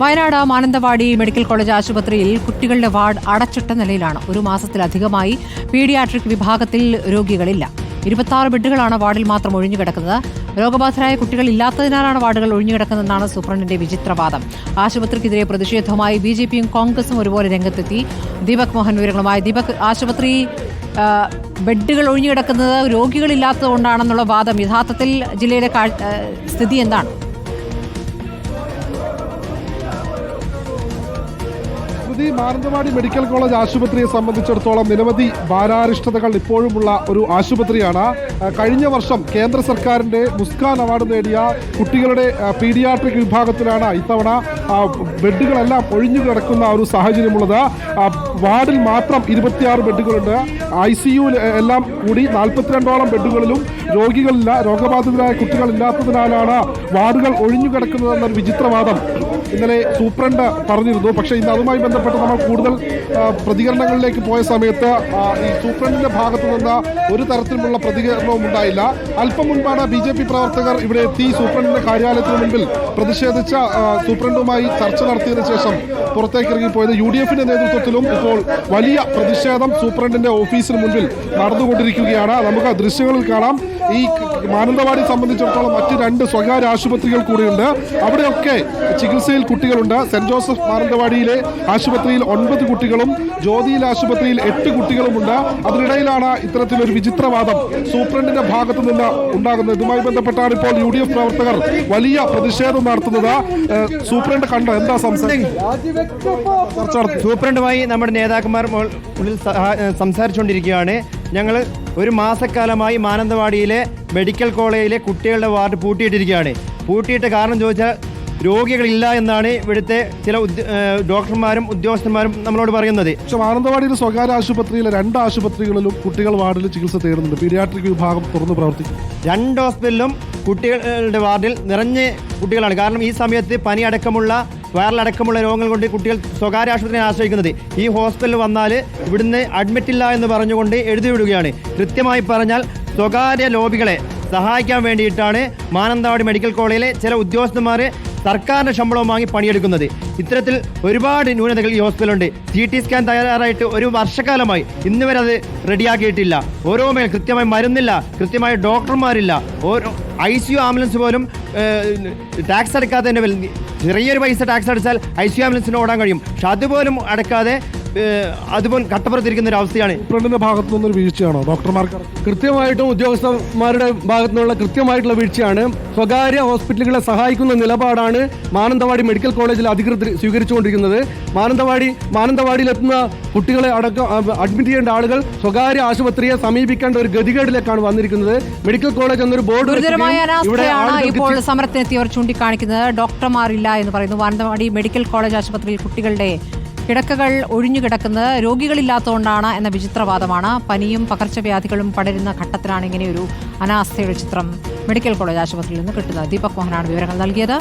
Wayanad Mananthavady medical college ആശുപത്രിയിൽ കുട്ടികളുടെ ward അടച്ചിട്ട നിലയിലാണ്. ഒരു മാസത്തിലധികമായി പീഡിയാട്രിക് വിഭാഗത്തിൽ രോഗികളില്ല. ഇരുപത്തി ബെഡുകളാണ് വാർഡിൽ മാത്രം ഒഴിഞ്ഞുകിടക്കുന്നത്. രോഗബാധിതരായ കുട്ടികൾ ഇല്ലാത്തതിനാലാണ് വാർഡുകൾ ഒഴിഞ്ഞുകിടക്കുന്നതെന്നാണ് സൂപ്രണ്ടിന്റെ വിചിത്രവാദം. ആശുപത്രിക്കെതിരെ പ്രതിഷേധവുമായി ബി ജെ പിയും കോൺഗ്രസും ഒരുപോലെ രംഗത്തെത്തി. ദീപക് മോഹൻ വിവരങ്ങളുമായി. ദീപക് ആശുപത്രി ബെഡുകൾ ബെഡുകൾ ഒഴിഞ്ഞുകിടക്കുന്നത് രോഗികളില്ലാത്തതുകൊണ്ടാണെന്നുള്ള വാദം. യഥാർത്ഥത്തിൽ ജില്ലയിലെ സ്ഥിതി എന്താണ്? സ്മൃതി മാനന്തവാടി മെഡിക്കൽ കോളേജ് ആശുപത്രിയെ സംബന്ധിച്ചിടത്തോളം നിരവധി ഭാരാരിഷ്ടതകൾ ഇപ്പോഴുമുള്ള ഒരു ആശുപത്രിയാണ്. കഴിഞ്ഞ വർഷം കേന്ദ്ര സർക്കാരിന്റെ മുസ്കാൻ അവാർഡ് നേടിയ കുട്ടികളുടെ പീഡിയാട്രിക് വിഭാഗത്തിലാണ് ഇത്തവണ ബെഡുകളെല്ലാം ഒഴിഞ്ഞു കിടക്കുന്ന ഒരു സാഹചര്യമുള്ളത്. വാർഡിൽ മാത്രം ഇരുപത്തിയാറ് ബെഡുകളുണ്ട്. ഐ സി യു എല്ലാം കൂടി നാൽപ്പത്തിരണ്ടോളം ബെഡുകളിലും രോഗികളില്ല രോഗബാധിതരായ കുട്ടികളില്ലാത്തതിനാലാണ് വാർഡുകൾ ഒഴിഞ്ഞു കിടക്കുന്നതെന്നൊരു വിചിത്രവാദം ഇന്നലെ സൂപ്രണ്ട് പറഞ്ഞിരുന്നു. പക്ഷേ ഇന്ന് അതുമായി ബന്ധപ്പെട്ട് നമ്മൾ കൂടുതൽ പ്രതികരണങ്ങളിലേക്ക് പോയ സമയത്ത് ഈ സൂപ്രണ്ടിന്റെ ഭാഗത്തു നിന്ന് ഒരു തരത്തിലുള്ള പ്രതികരണവും ഉണ്ടായില്ല. അല്പം മുൻപാണ് ബി ജെ പി പ്രവർത്തകർ ഇവിടെ എത്തി സൂപ്രണ്ടിന്റെ കാര്യാലയത്തിന് മുൻപിൽ പ്രതിഷേധിച്ച സൂപ്രണ്ടുമായി ചർച്ച നടത്തിയതിനു ശേഷം പുറത്തേക്ക് ഇറങ്ങിപ്പോയത് യു ഡി എഫിന്റെ നേതൃത്വത്തിലും ഇപ്പോൾ വലിയ പ്രതിഷേധം സൂപ്രണ്ടിന്റെ ഓഫീസിന് മുൻപിൽ നടന്നുകൊണ്ടിരിക്കുകയാണ്. നമുക്ക് ദൃശ്യങ്ങളിൽ കാണാം. ഈ മാനന്തവാടി സംബന്ധിച്ചിടത്തോളം മറ്റ് രണ്ട് സ്വകാര്യ ആശുപത്രികൾ കൂടിയുണ്ട്. അവിടെയൊക്കെ ചികിത്സയിൽ കുട്ടികളുണ്ട്. സെന്റ് ജോസഫ് മാനന്തവാടിയിലെ ആശുപത്രിയിൽ ഒൻപത് കുട്ടികളും ജ്യോതിയിൽ ആശുപത്രിയിൽ എട്ട് കുട്ടികളുമുണ്ട്. അതിനിടയിലാണ് ഇത്തരത്തിലൊരു വിചിത്രവാദം സൂപ്രണ്ടിന്റെ ഭാഗത്തു നിന്ന് ഉണ്ടാകുന്നത്. ഇതുമായി ബന്ധപ്പെട്ടാണ് ഇപ്പോൾ യു ഡി എഫ് പ്രവർത്തകർ വലിയ പ്രതിഷേധം നടത്തുന്നത്. സൂപ്രണ്ട് കണ്ട? എന്താ സംസാരം? സൂപ്രണ്ടുമായി നമ്മുടെ നേതാക്കന്മാർ സംസാരിച്ചുകൊണ്ടിരിക്കുകയാണ്. ഞങ്ങൾ ഒരു മാസക്കാലമായി മാനന്തവാടിയിലെ മെഡിക്കൽ കോളേജിലെ കുട്ടികളുടെ വാർഡ് പൂട്ടിയിട്ടിരിക്കുകയാണ്. പൂട്ടിയിട്ട് കാരണം ചോദിച്ചാൽ രോഗികളില്ല എന്നാണ് ഇവിടുത്തെ ചില ഡോക്ടർമാരും ഉദ്യോഗസ്ഥന്മാരും നമ്മളോട് പറയുന്നത്. പക്ഷെ മാനന്തവാടിയിലെ സ്വകാര്യ ആശുപത്രിയിലെ രണ്ട് ആശുപത്രികളിലും കുട്ടികൾ വാർഡിൽ ചികിത്സ തേടുന്നുണ്ട്. പീഡിയാട്രിക് വിഭാഗം തുറന്ന് പ്രവർത്തിക്കും. രണ്ട് ഹോസ്പിറ്റലിലും കുട്ടികളുടെ വാർഡിൽ നിറഞ്ഞ് കുട്ടികളാണ്. കാരണം ഈ സമയത്ത് പനി അടക്കമുള്ള വയറിലടക്കമുള്ള രോഗങ്ങൾ കൊണ്ട് കുട്ടികൾ സ്വകാര്യ ആശുപത്രിയെ ആശ്രയിക്കുന്നത്. ഈ ഹോസ്പിറ്റലിൽ വന്നാൽ ഇവിടുന്ന് അഡ്മിറ്റില്ല എന്ന് പറഞ്ഞുകൊണ്ട് എഴുതി വിടുകയാണ്. കൃത്യമായി പറഞ്ഞാൽ സ്വകാര്യ ലോബികളെ സഹായിക്കാൻ വേണ്ടിയിട്ടാണ് മാനന്തവാടി മെഡിക്കൽ കോളേജിലെ ചില ഉദ്യോഗസ്ഥന്മാർ സർക്കാരിന്റെ ശമ്പളവും വാങ്ങി പണിയെടുക്കുന്നത്. ഇത്തരത്തിൽ ഒരുപാട് ന്യൂനതകൾ ഈ ഹോസ്പിറ്റലുണ്ട് സി ടി സ്കാൻ തയ്യാറായിട്ട് ഒരു വർഷക്കാലമായി ഇന്നുവരെ അത് റെഡിയാക്കിയിട്ടില്ല ഓരോ മേൽ കൃത്യമായി മരുന്നില്ല കൃത്യമായി ഡോക്ടർമാരില്ല ഓരോ ഐ സി യു ആംബുലൻസ് പോലും ടാക്സ് അടക്കാത്തതിന്റെ ചെറിയൊരു പൈസ ടാക്സ് അടച്ചാൽ ഐ സി യു ആംബുലൻസിന് ഓടാൻ കഴിയും. പക്ഷെ അതുപോലും അടക്കാതെ അതുപോലും കട്ടപ്പുറത്തിരിക്കുന്ന ഒരു അവസ്ഥയാണ്. ഫ്രണ്ടിന്റെ ഭാഗത്തു നിന്നൊരു വീഴ്ചയാണോ? ഡോക്ടർമാർക്ക് കൃത്യമായിട്ടും ഉദ്യോഗസ്ഥന്മാരുടെ ഭാഗത്തു നിന്നുള്ള കൃത്യമായിട്ടുള്ള വീഴ്ചയാണ്. സ്വകാര്യ ഹോസ്പിറ്റലുകളെ സഹായിക്കുന്ന നിലപാടാണ് മാനന്തവാടി മെഡിക്കൽ കോളേജിൽ അധികൃതർ സ്വീകരിച്ചുകൊണ്ടിരിക്കുന്നത്. മാനന്തവാടി മാനന്തവാടിയിലെത്തുന്ന കുട്ടികളെ അടക്കം അഡ്മിറ്റ് ചെയ്യേണ്ട ആളുകൾ സ്വകാര്യ ആശുപത്രിയെ സമീപിക്കേണ്ട ഒരു ഗതികേടിലേക്കാണ് വന്നിരിക്കുന്നത്. മെഡിക്കൽ കോളേജ് എന്നൊരു ബോർഡ് ഇപ്പോൾ സമരത്തിനെത്തിയവർ ചൂണ്ടിക്കാണിക്കുന്നത്. ഡോക്ടർമാരില്ല എന്ന് പറയുന്നു. മാനന്തവാടി മെഡിക്കൽ കോളേജ് ആശുപത്രിയിൽ കുട്ടികളുടെ കിടക്കകൾ ഒഴിഞ്ഞുകിടക്കുന്നത് രോഗികളില്ലാത്തതുകൊണ്ടാണ് എന്ന വിചിത്രവാദമാണ്. പനിയും പകർച്ചവ്യാധികളും പടരുന്ന ഘട്ടത്തിലാണ് ഇങ്ങനെയൊരു അനാസ്ഥയുടെ ചിത്രം മെഡിക്കൽ കോളേജ് ആശുപത്രിയിൽ നിന്ന് കിട്ടുന്നത്. ദീപക് മോഹനാണ് വിവരങ്ങൾ നൽകിയത്.